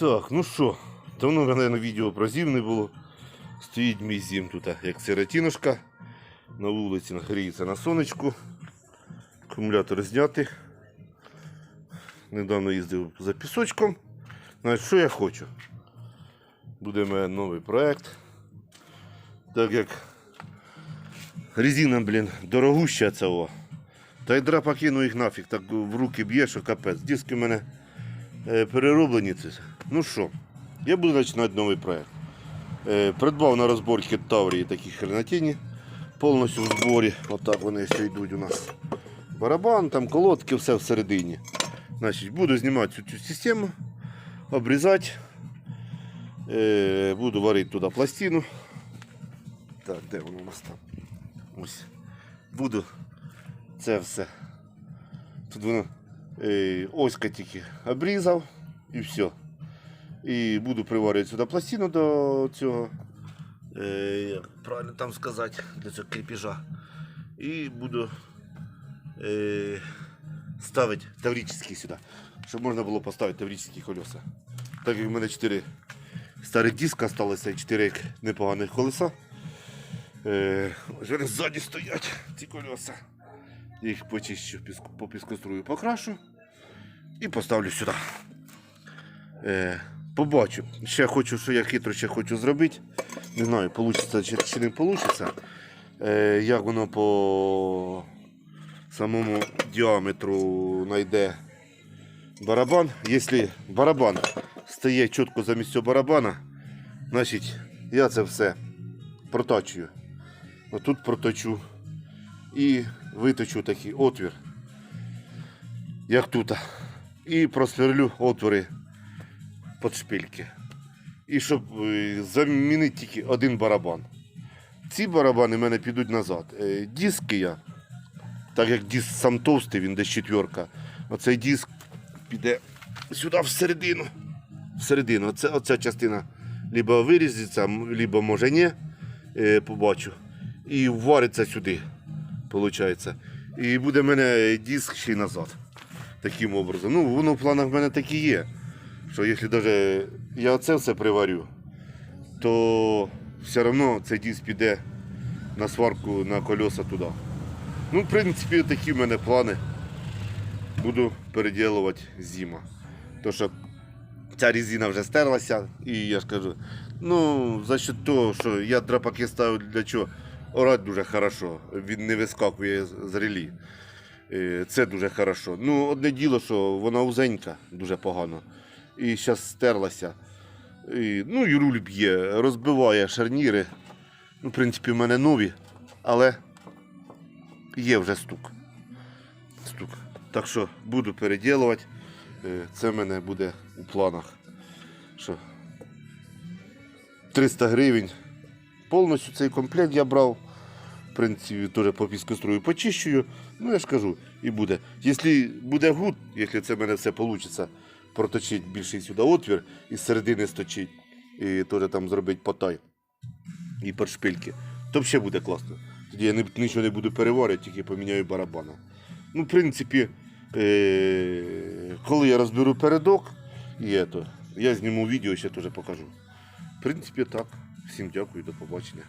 Так, ну що, давно, мабуть, відео про зім не було. Стоїть мій зім тут, як сиротінушка. На вулиці нагріється на сонечку. Акумулятор знятий. Недавно їздив за пісочком. Значить, що я хочу? Буде в мене новий проект. Так як резина, блін, дорогуща цього. Та й драпа кину їх нафіг, так в руки б'є, що капець. Диски в мене е, перероблені. Це. Ну що, я буду починати новий проект. Е, придбав на розборки Таврії такі хренатіні. Повністю в зборі. Отак вони все йдуть у нас. Барабан, там колодки, все всередині. Значить, буду знімати цю, цю систему, обрізати. Е, буду варити туди пластину. Так, де воно у нас там? Ось. Буду це все. Тут воно е, оська тільки обрізав і все. І буду приварювати сюди пластину до цього. Е, як правильно там сказати, для цього кріпежа. І буду е, ставити таврический сюди, щоб можна було поставити таврическі колеса. Так як в мене 4 старих диска залишилося і 4 непоганих колеса. Е, ось ззаді стоять, ці колеса. Їх почищу, по піскострую покрашу і поставлю сюди. Е, побачу. Ще хочу, що я хитро ще хочу зробити. Не знаю, вийде чи, чи не вийде. Е, як воно по самому діаметру знайде барабан. Якщо барабан стає чітко за місця барабана, значить я це все протачую. Отут проточу і виточу такий отвір, як тут. І просверлю отвори під шпильки. І щоб е, замінити тільки один барабан. Ці барабани в мене підуть назад. Е, Диски я, так як диск сам товстий, він десь четверка. Оцей диск піде сюди всередину. Всередину. Оце, оця частина либо вирізиться, либо може ні. Е, побачу. І вариться сюди. Получається. І буде в мене диск ще й назад. Таким образом. Ну, воно в планах в мене так і є. Що якщо даже я оце все приварю, то все одно цей диск піде на сварку на колеса туди. Ну, в принципі, такі в мене плани. Буду переділувати зима. То що ця резина вже стерлася, і я ж кажу, ну, за що того, що я драпаки ставив для чого? Орать дуже хорошо, він не вискакує з релі. Е, Це дуже хорошо. Ну, одне діло, що вона узенька, дуже погано. І зараз стерлася. І, ну і руль б'є, розбиває шарніри. Ну, в принципі, в мене нові, але є вже стук. Стук. Так що буду переділувати. Е, Це в мене буде у планах. Що 300 гривень. Повністю цей комплект я брав. В принципі, теж по піскострою почищую. Ну, я ж кажу, і буде. Якщо буде гуд, якщо це в мене все вийде, проточити більший сюди отвір і з середини сточить, і теж там зробити потай і підшпильки, то ще буде класно. Тоді я нічого не буду переварювати, тільки поміняю барабана. Ну, в принципі, е- коли я розберу передок, і ето, я зніму відео, ще теж покажу. В принципі, так. Всім дякую, до побачення.